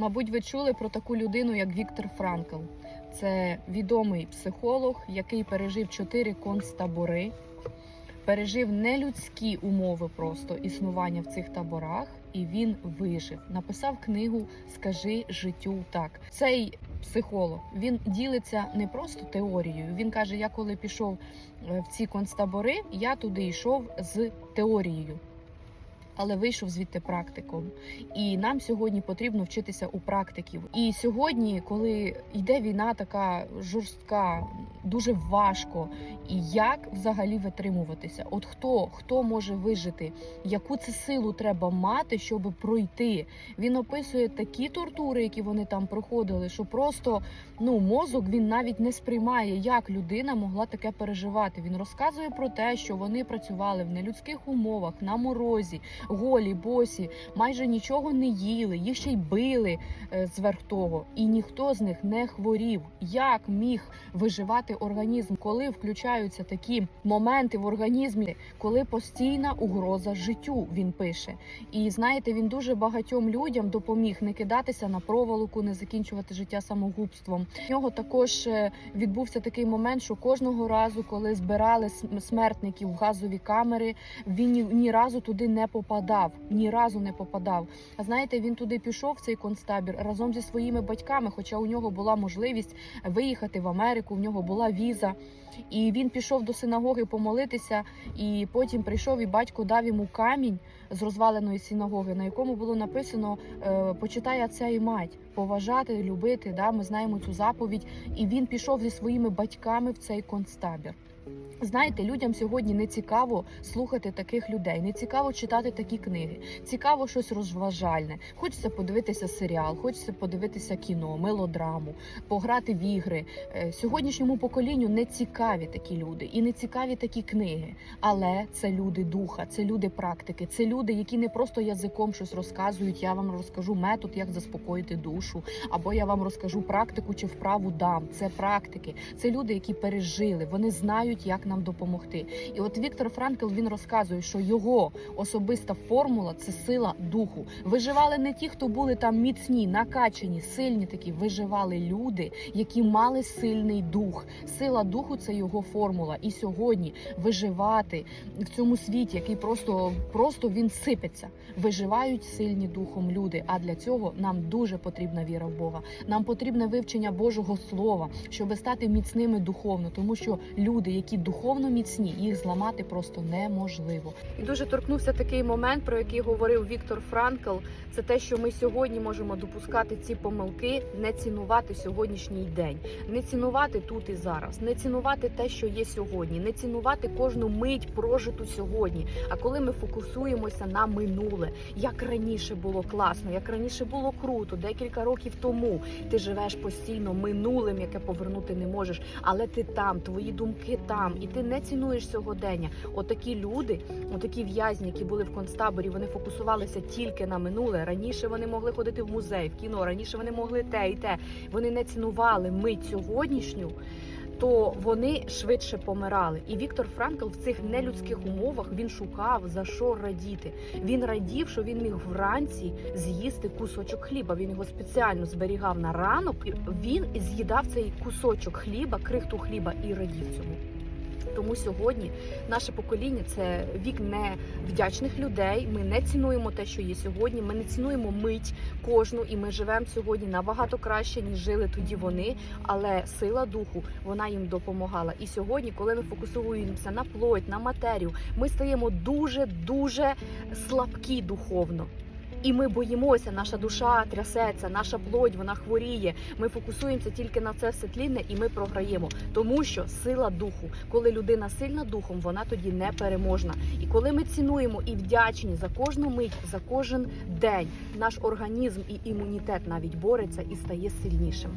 Мабуть, ви чули про таку людину, як Віктор Франкл. Це відомий психолог, який пережив чотири концтабори, пережив нелюдські умови просто існування в цих таборах, і він вижив. Написав книгу Скажи життю так. Цей психолог він ділиться не просто теорією. Він каже: Я коли пішов е, в ці концтабори, я туди йшов з теорією. Але вийшов звідти практиком, і нам сьогодні потрібно вчитися у практиків. І сьогодні, коли йде війна, така жорстка, дуже важко. І як взагалі витримуватися? От хто хто може вижити? Яку це силу треба мати, щоб пройти? Він описує такі тортури, які вони там проходили, що просто ну мозок він навіть не сприймає, як людина могла таке переживати. Він розказує про те, що вони працювали в нелюдських умовах на морозі, голі, босі, майже нічого не їли, їх ще й били е, зверх того, і ніхто з них не хворів. Як міг виживати організм, коли включаються такі моменти в організмі, коли постійна угроза життю? Він пише. І знаєте, він дуже багатьом людям допоміг не кидатися на проволоку, не закінчувати життя самогубством. В нього також е, відбувся такий момент, що кожного разу, коли збирали смертників в газові камери, він ні, разу туди не попадав. Ні разу не попадав. А знаєте, він туди пішов цей концтабір разом зі своїми батьками, хоча у нього була можливість виїхати в Америку, в нього була віза. І він пішов до синагоги помолитися, і потім прийшов і батько дав йому камінь з розваленої синагоги, на якому було написано е, почитай отця і мать, поважати, любити. Да, ми знаємо цю заповідь. І він пішов зі своїми батьками в цей концтабір. Знаєте, людям сьогодні не цікаво слухати таких людей, не цікаво читати такі книги. Цікаво щось розважальне. Хочеться подивитися серіал, хочеться подивитися кіно, мелодраму, пограти в ігри. Е, Сьогоднішньому поколінню не цікаві такі люди і не цікаві такі книги. Але це люди духа, це люди практики, це люди, які не просто язиком щось розказують. Я вам розкажу метод, як заспокоїти душу, або я вам розкажу практику чи вправу дам. Це практики, це люди, які пережили, вони знають, як нам допомогти. І от Віктор Франкл він розказує, що його особиста формула це сила духу. Виживали не ті, хто були там міцні, накачані, сильні такі. Виживали люди, які мали сильний дух. Сила духу це його формула. І сьогодні виживати в цьому світі, який просто, просто він сипеться. Виживають сильні духом люди. А для цього нам дуже потрібна віра в Бога. Нам потрібне вивчення Божого Слова, щоб стати міцними духовно, тому що люди, які духовно міцні, їх зламати просто неможливо. І дуже торкнувся такий момент, про який говорив Віктор Франкл. Це те, що ми сьогодні можемо допускати ці помилки, не цінувати сьогоднішній день, не цінувати тут і зараз, не цінувати те, що є сьогодні, не цінувати кожну мить прожиту сьогодні. А коли ми фокусуємося на минуле, як раніше було класно, як раніше було круто, декілька років тому ти живеш постійно минулим, яке повернути не можеш, але ти там, твої думки там, і ти не цінуєш сьогодення. Отакі люди, отакі в'язні, які були в концтаборі, вони фокусувалися тільки на минуле. Раніше вони могли ходити в музей, в кіно. Раніше вони могли те і те. Вони не цінували мить сьогоднішню. То вони швидше помирали, і Віктор Франкл в цих нелюдських умовах він шукав за що радіти. Він радів, що він міг вранці з'їсти кусочок хліба. Він його спеціально зберігав на ранок. Він з'їдав цей кусочок хліба, крихту хліба і радів цьому. Тому сьогодні наше покоління це вік невдячних людей. Ми не цінуємо те, що є сьогодні. Ми не цінуємо мить кожну, і ми живемо сьогодні набагато краще, ніж жили тоді вони. Але сила духу вона їм допомагала. І сьогодні, коли ми фокусуємося на плоть, на матерію, ми стаємо дуже дуже слабкі духовно. І ми боїмося, наша душа трясеться, наша плоть, вона хворіє. Ми фокусуємося тільки на це все тлінне, і ми програємо. Тому що сила духу, коли людина сильна духом, вона тоді не переможна. І коли ми цінуємо і вдячні за кожну мить, за кожен день, наш організм і імунітет навіть бореться і стає сильнішим.